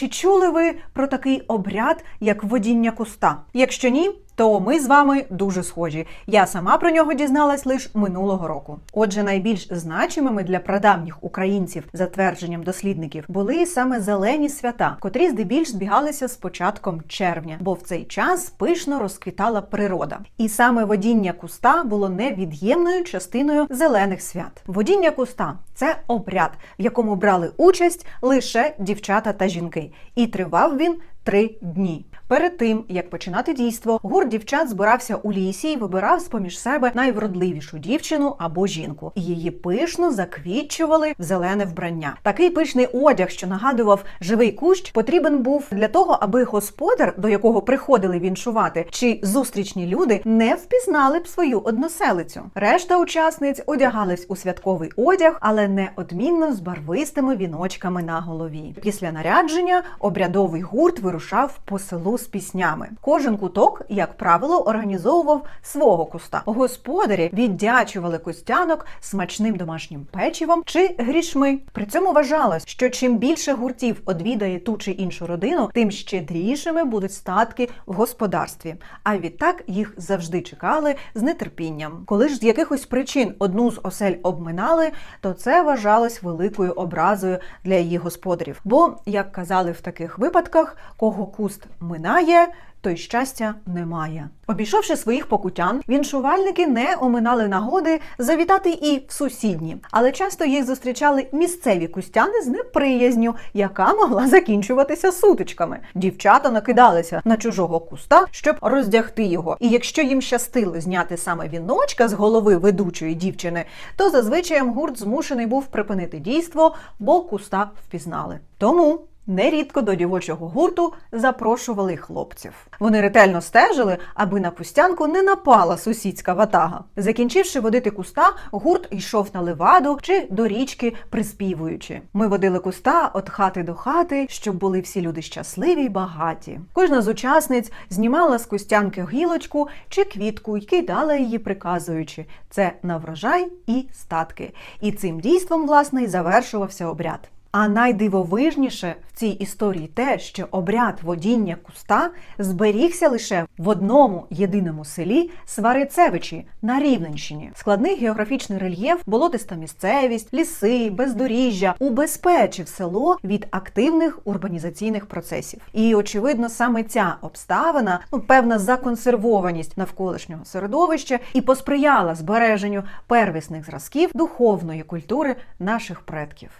чи чули ви про такий обряд, як водіння куста? Якщо ні, то ми з вами дуже схожі. Я сама про нього дізналась лише минулого року. Отже, найбільш значимими для прадавніх українців, за твердженням дослідників, були саме зелені свята, котрі здебільш збігалися з початком червня, бо в цей час пишно розквітала природа. І саме водіння куста було невід'ємною частиною зелених свят. Водіння куста це обряд, в якому брали участь лише дівчата та жінки, і тривав він три дні. Перед тим як починати дійство, гурт дівчат збирався у лісі і вибирав з поміж себе найвродливішу дівчину або жінку. Її пишно заквітчували в зелене вбрання. Такий пишний одяг, що нагадував живий кущ, потрібен був для того, аби господар, до якого приходили віншувати, чи зустрічні люди не впізнали б свою односелицю. Решта учасниць одягались у святковий одяг, але неодмінно з барвистими віночками на голові. Після нарядження обрядовий гурт вирушав по селу з піснями. Кожен куток, як правило, організовував свого куста. Господарі віддячували костянок смачним домашнім печивом чи грішми. При цьому вважалось, що чим більше гуртів одвідає ту чи іншу родину, тим щедрішими будуть статки в господарстві. А відтак їх завжди чекали з нетерпінням. Коли ж з якихось причин одну з осель обминали, то це вважалось великою образою для її господарів. Бо, як казали в таких випадках, кого куст минає, то й щастя немає. Обійшовши своїх покутян, віншувальники не оминали нагоди завітати і в сусідні, але часто їх зустрічали місцеві кустяни з неприязню, яка могла закінчуватися сутичками. Дівчата накидалися на чужого куста, щоб роздягти його. І якщо їм щастило зняти саме віночка з голови ведучої дівчини, то зазвичай гурт змушений був припинити дійство, бо куста впізнали. Тому Нерідко до дівочого гурту запрошували хлопців. Вони ретельно стежили, аби на кустянку не напала сусідська ватага. Закінчивши водити куста, гурт йшов на леваду чи до річки, приспівуючи. Ми водили куста від хати до хати, щоб були всі люди щасливі й багаті. Кожна з учасниць знімала з кустянки гілочку чи квітку й кидала її, приказуючи це на врожай і статки. І цим дійством, власне, й завершувався обряд. А найдивовижніше в цій історії те, що обряд водіння куста зберігся лише в одному єдиному селі Сварицевичі на Рівненщині. Складний географічний рельєф, болотиста місцевість, ліси, бездоріжжя убезпечив село від активних урбанізаційних процесів. І очевидно, саме ця обставина, ну певна законсервованість навколишнього середовища, і посприяла збереженню первісних зразків духовної культури наших предків.